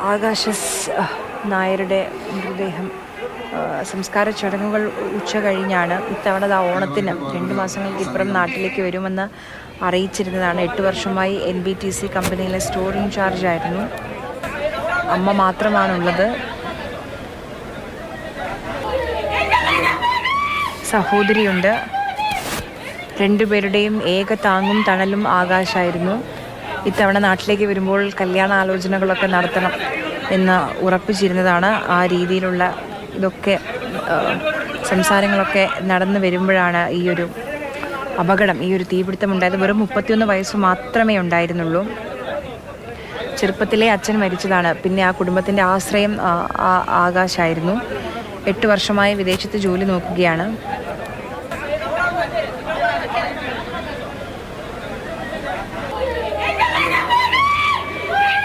ആകാശ സ്- നായരുടെ മൃതദേഹം സംസ്കാര ചടങ്ങുകൾ ഉച്ച കഴിഞ്ഞാണ് ഇത്തവണ ആ ഓണത്തിന് രണ്ട് മാസങ്ങൾക്ക് ഇപ്പുറം നാട്ടിലേക്ക് വരുമെന്ന് അറിയിച്ചിരുന്നതാണ്. എട്ട് വർഷമായി എൻ ബി ടി സി കമ്പനിയിലെ സ്റ്റോർ ഇൻചാർജ് ആയിരുന്നു. അമ്മ മാത്രമാണുള്ളത്. സഹോദരിയുണ്ട്. രണ്ടുപേരുടെയും ഏക താങ്ങും തണലും ആകാശായിരുന്നു. ഇത്തവണ നാട്ടിലേക്ക് വരുമ്പോൾ കല്യാണ ആലോചനകളൊക്കെ നടത്തണം എന്ന് ഉറപ്പിച്ചിരുന്നതാണ് ആ രീതിയിലുള്ള ഇതൊക്കെ സംസാരങ്ങളൊക്കെ നടന്നു വരുമ്പോഴാണ് ഈ ഒരു അപകടം ഈ ഒരു തീപിടുത്തം ഉണ്ടായത് വെറും മുപ്പത്തിയൊന്ന് വയസ്സ് മാത്രമേ ഉണ്ടായിരുന്നുള്ളൂ. ചെറുപ്പത്തിലെ അച്ഛൻ മരിച്ചതാണ്. പിന്നെ ആ കുടുംബത്തിന്റെ ആശ്രയം ആകാശായിരുന്നു. എട്ട് വർഷമായി വിദേശത്ത് ജോലി നോക്കുകയാണ്.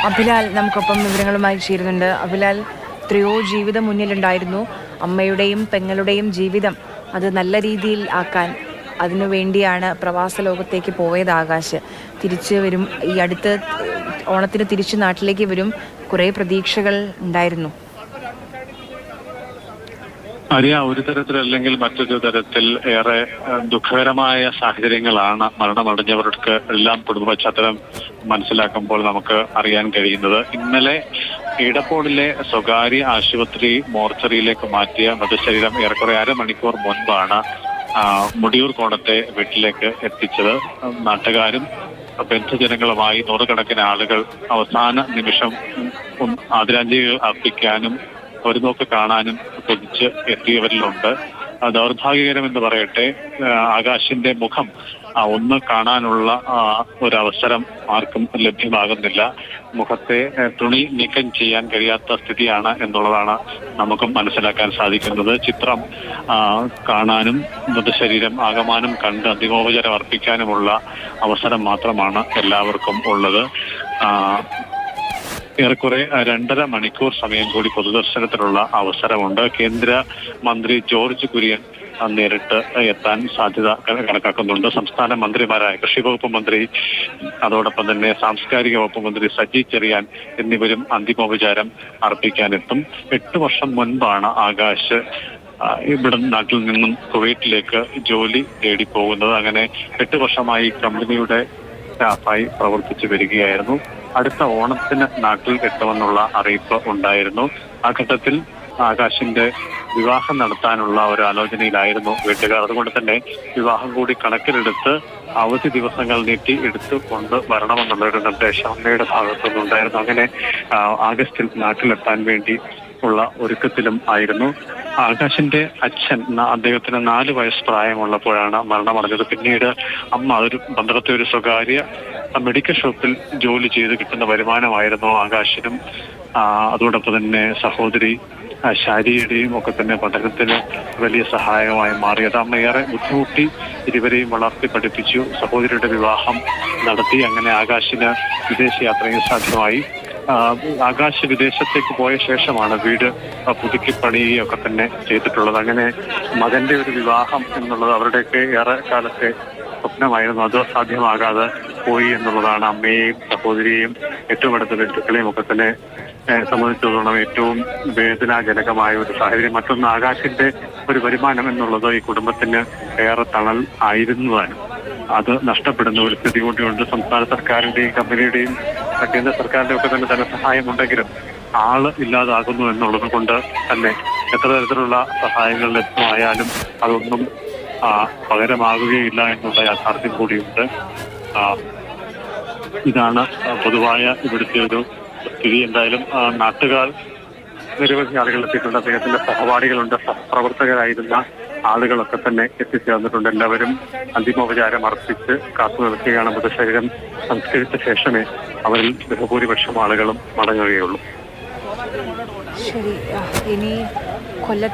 അഭിലാൽ നമുക്കൊപ്പം വിവരങ്ങളുമായി ചേരുന്നുണ്ട്. അഭിലാൽ എത്രയോ ജീവിതം മുന്നിലുണ്ടായിരുന്നു. അമ്മയുടെയും പെങ്ങളുടെയും ജീവിതം അത് നല്ല രീതിയിൽ ആക്കാൻ അതിനു വേണ്ടിയാണ് പ്രവാസ ലോകത്തേക്ക് പോയത് ആകാശ്. തിരിച്ച് വരും ഈ അടുത്ത് ഓണത്തിന് തിരിച്ച് നാട്ടിലേക്ക് വരും കുറേ പ്രതീക്ഷകൾ ഉണ്ടായിരുന്നു. അറിയ ഒരു തരത്തിലല്ലെങ്കിൽ മറ്റൊരു തരത്തിൽ ഏറെ ദുഃഖകരമായ സാഹചര്യങ്ങളാണ് മരണമടഞ്ഞവർക്ക് എല്ലാം കുടുംബ പശ്ചാത്തലം മനസ്സിലാക്കുമ്പോൾ നമുക്ക് അറിയാൻ കഴിയുന്നത്. ഇന്നലെ ഇടപ്പോളിലെ സ്വകാര്യ ആശുപത്രി മോർച്ചറിയിലേക്ക് മാറ്റിയ മൃതശരീരം ഏറെക്കുറെ അരമണിക്കൂർ മുൻപാണ് മുടിയൂർ കോണത്തെ വീട്ടിലേക്ക് എത്തിച്ചത്. നാട്ടുകാരും ബന്ധുജനങ്ങളുമായി നൂറുകണക്കിന് ആളുകൾ അവസാന നിമിഷം ആദരാഞ്ജലികൾ അർപ്പിക്കാനും ഒരു നോക്ക് കാണാനും കൊതിച്ച് എത്തിയവരിലുണ്ട്. ദൗർഭാഗ്യകരം എന്ന് പറയട്ടെ ആകാശിന്റെ മുഖം ഒന്ന് കാണാനുള്ള ഒരു അവസരം ആർക്കും ലഭ്യമാകുന്നില്ല. മുഖത്തെ തുണി നീക്കം ചെയ്യാൻ കഴിയാത്ത സ്ഥിതിയാണ് എന്നുള്ളതാണ് നമുക്കും മനസ്സിലാക്കാൻ സാധിക്കുന്നത്. ചിത്രം കാണാനും മൃതശരീരം ആകമാനം കണ്ട് അന്തിമോപചാരം അർപ്പിക്കാനുമുള്ള അവസരം മാത്രമാണ് എല്ലാവർക്കും ഉള്ളത്. ഏറെക്കുറെ രണ്ടര മണിക്കൂർ സമയം കൂടി പൊതുദർശനത്തിനുള്ള അവസരമുണ്ട്. കേന്ദ്ര മന്ത്രി ജോർജ് കുര്യൻ നേരിട്ട് എത്താൻ സാധ്യത കണക്കാക്കുന്നുണ്ട്. സംസ്ഥാന മന്ത്രിമാരായ കൃഷി വകുപ്പ് മന്ത്രി അതോടൊപ്പം തന്നെ സാംസ്കാരിക വകുപ്പ് മന്ത്രി സജി ചെറിയാൻ എന്നിവരും അന്തിമോപചാരം അർപ്പിക്കാനെത്തും. എട്ട് വർഷം മുൻപാണ് ആകാശ് ഇവിടെ നാട്ടിൽ നിന്നും കുവൈറ്റിലേക്ക് ജോലി തേടി പോകുന്നത് അങ്ങനെ എട്ട് വർഷമായി കമ്പനിയുടെ സ്റ്റാഫായി പ്രവർത്തിച്ചു വരികയായിരുന്നു. അടുത്ത ഓണത്തിന് നാട്ടിൽ എത്തുമെന്നുള്ള അറിയിപ്പ് ഉണ്ടായിരുന്നു. ആ ഘട്ടത്തിൽ ആകാശിന്റെ വിവാഹം നടത്താനുള്ള ഒരു ആലോചനയിലായിരുന്നു വീട്ടുകാർ. അതുകൊണ്ട് തന്നെ വിവാഹം കൂടി കണക്കിലെടുത്ത് അവധി ദിവസങ്ങൾ നീട്ടി എടുത്തു കൊണ്ട് വരണമെന്നുള്ള ഒരു നിർദ്ദേശം അമ്മയുടെ ഭാഗത്തുനിന്നുണ്ടായിരുന്നു അങ്ങനെ ആ, ആഗസ്റ്റിൽ നാട്ടിലെത്താൻ വേണ്ടി ഉള്ള ഒരുക്കത്തിലും ആയിരുന്നു. ആകാശിന്റെ അച്ഛൻ അദ്ദേഹത്തിന് നാല് വയസ്സ് പ്രായമുള്ളപ്പോഴാണ് മരണമടഞ്ഞത്. പിന്നീട് അമ്മ ഒരു പന്ത്രത്തെ ഒരു സ്വകാര്യ മെഡിക്കൽ ഷോപ്പിൽ ജോലി ചെയ്ത് കിട്ടുന്ന വരുമാനമായിരുന്നു ആകാശനും. അതോടൊപ്പം തന്നെ സഹോദരി ശാരീരിയുടെയും ഒക്കെ തന്നെ പഠനത്തിന് വലിയ സഹായമായി മാറിയത് അമ്മ ഏറെ ബുദ്ധിമുട്ടി ഇരുവരെയും വളർത്തി പഠിപ്പിച്ചു. സഹോദരിയുടെ വിവാഹം നടത്തി. അങ്ങനെ ആകാശിന് വിദേശയാത്രയും സാധ്യമായി. ആകാശ വിദേശത്തേക്ക് പോയ ശേഷമാണ് വീട് പുതുക്കി പണിയുകയൊക്കെ തന്നെ ചെയ്തിട്ടുള്ളത്. അങ്ങനെ മകന്റെ ഒരു വിവാഹം എന്നുള്ളത് അവരുടെയൊക്കെ ഏറെ കാലത്തെ സ്വപ്നമായിരുന്നു. അത് സാധ്യമാകാതെ പോയി എന്നുള്ളതാണ് അമ്മയെയും സഹോദരിയെയും ഏറ്റവും അടുത്ത ബന്ധുക്കളെയും ഒക്കെ തന്നെ സംബന്ധിച്ചിടത്തോളം ഏറ്റവും വേദനാജനകമായ ഒരു സാഹചര്യം. മറ്റൊന്ന് ആകാശിന്റെ ഒരു വരുമാനം എന്നുള്ളത് ഈ കുടുംബത്തിന് ഏറെ തണൽ ആയിരുന്നതാണ്. അത് നഷ്ടപ്പെടുന്ന ഒരു സ്ഥിതി കൂടിയുണ്ട്. സംസ്ഥാന സർക്കാരിന്റെയും കമ്പനിയുടെയും കേന്ദ്ര സർക്കാരിന്റെ ഒക്കെ തന്നെ ധനസഹായം ഉണ്ടെങ്കിലും ആൾ ഇല്ലാതാകുന്നു എന്നുള്ളത് കൊണ്ട് തന്നെ എത്ര തരത്തിലുള്ള സഹായങ്ങൾ ലഭ്യമായാലും അതൊന്നും പകരമാകുകയില്ല എന്നുള്ള യാഥാർത്ഥ്യം കൂടിയുണ്ട്. ഇതാണ് പൊതുവായ ഇവിടുത്തെ ഒരു സ്ഥിതി. എന്തായാലും നാട്ടുകാർ നിരവധി ആളുകൾ എത്തിയിട്ടുണ്ട്. അദ്ദേഹത്തിന്റെ സഹപാഠികളുണ്ട് സഹപ്രവർത്തകരായിരുന്ന ആളുകളൊക്കെ തന്നെ എത്തിച്ചേർന്നിട്ടുണ്ട്. എല്ലാവരും അന്തിമോപചാരം അർപ്പിച്ച് കാത്തു നിർത്തുകയാണ് മൃതശരീരം. സംസ്കരിച്ച ശേഷമേ അവരിൽ ബഹുഭൂരിപക്ഷം ആളുകളും മടങ്ങുകയുള്ളൂ. ശരി ഇനി കൊല്ലത്ത്